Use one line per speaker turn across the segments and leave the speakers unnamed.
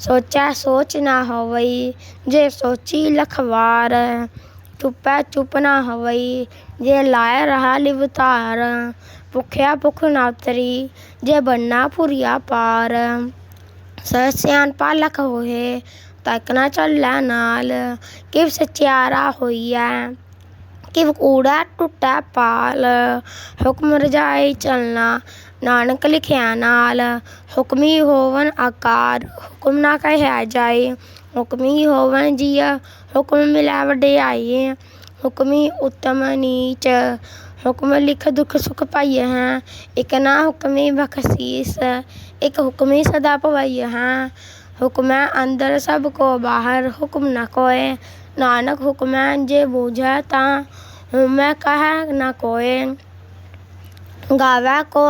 ਸੋਚੈ ਸੋਚ ਨਾ ਹੋਵਈ, ਜੇ ਸੋਚੀ ਲਖਵਾਰ, ਚੁੱਪੈ ਚੁੱਪ ਨਾ ਹੋਵਈ, ਜੇ ਲਾਇ ਰਾਹ ਲਿਵਤਾਰ, ਭੁਖਿਆ ਭੁਖ ਨਾ ਉਤਰੀ, ਜੇ ਬੰਨਾ ਭੁਰੀਆ ਪਾਰ। ਸਹਿ ਸਿਆਣਪਾ ਲਖ ਹੋਏ ਤੱਕ ਨਾ ਚੱਲੈ ਨਾਲ, ਕਿਵ ਸਚਿਆਰਾ ਹੋਈਐ। ਕਿ ਕੂੜਾ ਟੁੱਟਾ ਪਾਲ। ਹੁਕਮ ਰਜਾਈ ਚਲਣਾ, ਨਾਨਕ ਲਿਖਿਆ ਨਾਲ। ਹੁਕਮੀ ਹੋਵਨ ਆਕਾਰ, ਹੁਕਮ ਨਾ ਕਹਿਆ ਜਾਏ। ਹੁਕਮੀ ਹੋਵਨ ਜੀਆ, ਹੁਕਮ ਮਿਲੈ ਵਡਿਆਈ ਹੁਕਮੀ ਉਤਮ ਨੀਚ, ਹੁਕਮ ਲਿਖ ਦੁਖ ਸੁਖ ਪਾਈਐ ਹੈ। ਇਕ ਨਾ ਹੁਕਮੀ ਬਖਸ਼ੀਸ, ਇਕ ਹੁਕਮੀ ਸਦਾ ਭਵਾਈ ਹੈ। ਹੁਕਮੈ ਅੰਦਰ ਸਭ ਕੋ ਬਾਹਰ, ਹੁਕਮ ਨਾ ਕੋਏ ਨਾਨਕ ਹੁਕਮੈ ਜੇ ਬੂਝੈ ਤਾਂ ਹੁਮੈ ਕਹੈ ਨ ਕੋਏ। ਗਾਵੈ ਕੋ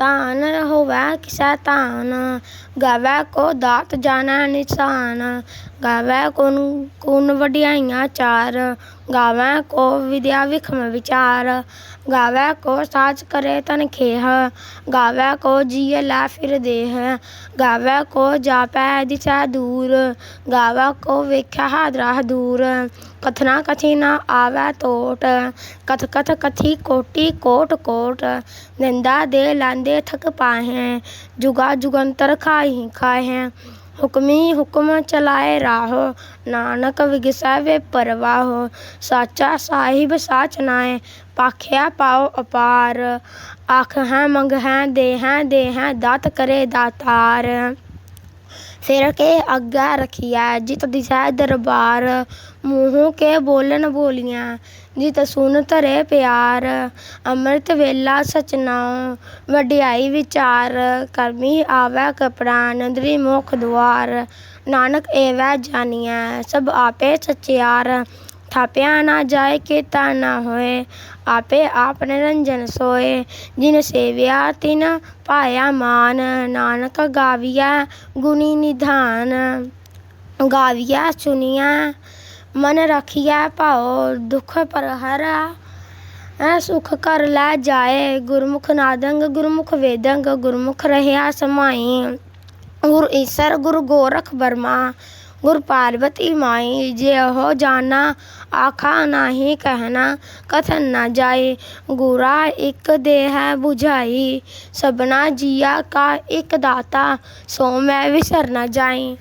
ਤਾਨ ਹੋਵੈ ਕਿਸੈ ਤਾਨ ਗਾਵੈ ਕੋ ਦਾਤ ਜਾਣੈ ਨਿਸ਼ਾਨ, ਗਾਵੈ ਕੋਨ, ਕੁਨ ਵਡਿਆਈਆਂ ਚਾਰ, ਗਾਵੈ ਕੋ ਵਿਦਿਆ ਵਿਖਮ ਵਿਚਾਰ, ਗਾਵੈ ਕੋ ਸਾਚ ਕਰੇ ਤਨ ਖੇਹ, ਗਾਵੈ ਕੋ ਜੀਅ ਲੈ ਫਿਰ ਦੇਹ, ਗਾਵੈ ਕੋ ਜਾਪੈ ਦਿਸੈ ਦੂਰ, ਗਾਵੈ ਕੋ ਵੇਖੈ ਹਾਦਰਾ ਦੂਰ, ਕਥਨਾ ਕਥੀ ਨਾ ਆਵੈ ਤੋਟ, ਕਥ ਕਥ ਕਥੀ ਕੋਟੀ ਕੋਟ ਕੋਟ, ਨਿੰਦਾ ਦੇ ਲੈਂਦੇ ਥਕ ਪਾਹੈ ਜੁਗਾ ਜੁਗੰਤਰ ਖਾਹੀ ਖਾਹੈ ਹੁਕਮੀ ਹੁਕਮ ਚਲਾਏ ਰਾਹੋ ਨਾਨਕ ਵਿਗਸੈ ਵੇ ਪਰਵਾਹੋ ਸਾਚਾ ਸਾਹਿਬ ਸਾਚ ਨਾਏ ਪਾਖਿਆ ਪਾਉ ਅਪਾਰ ਆਖ ਹੈ ਮੰਗ ਹੈ ਦੇ ਹੈ ਦੇ ਹੈ ਦਾਤ ਕਰੇ ਦਾਤਾਰ ਫਿਰ ਕੇ ਅੱਗਾ ਰਖਿਆ, ਜਿਤ ਦਿਸੈ ਦਰਬਾਰ, ਮੂੰਹ ਕੇ ਬੋਲਨ ਬੋਲੀਆਂ, ਜਿਤ ਸੁਨ ਧਰੇ ਪਿਆਰ, ਅੰਮ੍ਰਿਤ ਵੇਲਾ ਸਚਨਾਉ ਵਡਿਆਈ ਵਿਚਾਰ, ਕਰਮੀ ਆਵੈ ਕਪੜਾ, ਨੰਦਰੀ ਮੁਖ ਦੁਆਰ, ਨਾਨਕ ਏਵੈ ਜਾਣੀਐ ਸਭ ਆਪੇ ਸਚਿਆਰ ਥਾਪਿਆ ਨਾ ਜਾਏ ਕੀਤਾ ਨਾ ਹੋਏ ਆਪੇ ਆਪ ਨਿਰੰਜਨ ਸੋਏ ਜਿਨ ਸੇਵਿਆ ਤਿਨ ਪਾਇਆ ਮਾਨ ਨਾਨਕ ਗਾਵੀਆ ਗੁਣੀ ਨਿਧਾਨ ਗਾਵੀਆ ਸੁਣੀਐ ਮਨ ਰਖੀਐ ਭਾਉ ਦੁਖ ਪਰ ਐ ਸੁਖ ਕਰ ਲੈ ਜਾਏ ਗੁਰਮੁਖ ਨਾਦੰਗ ਗੁਰਮੁਖ ਵੇਦੰਗ ਗੁਰਮੁਖ ਰਹਿਆ ਸਮਾਈ ਗੁਰ ਈਸਰ ਗੁਰ ਗੋਰਖ ਬਰਮਾ ਗੁਰ ਪਾਰਬਤੀ ਮਾਈ ਜਿਉ ਜਾਣਾ, ਆਖਾ ਨਾਹੀ ਕਹਿਣਾ, ਕਥਨ ਨਾ ਜਾਏ ਗੁਰਾ ਇੱਕ ਦੇ ਹੈ 부ਝਾਈ ਸਭਨਾ ਜੀਆ ਕਾ ਇੱਕ ਦਾਤਾ, ਸੋ ਮੈਂ ਵਿਸਰ ਨਾ ਜਾਈ।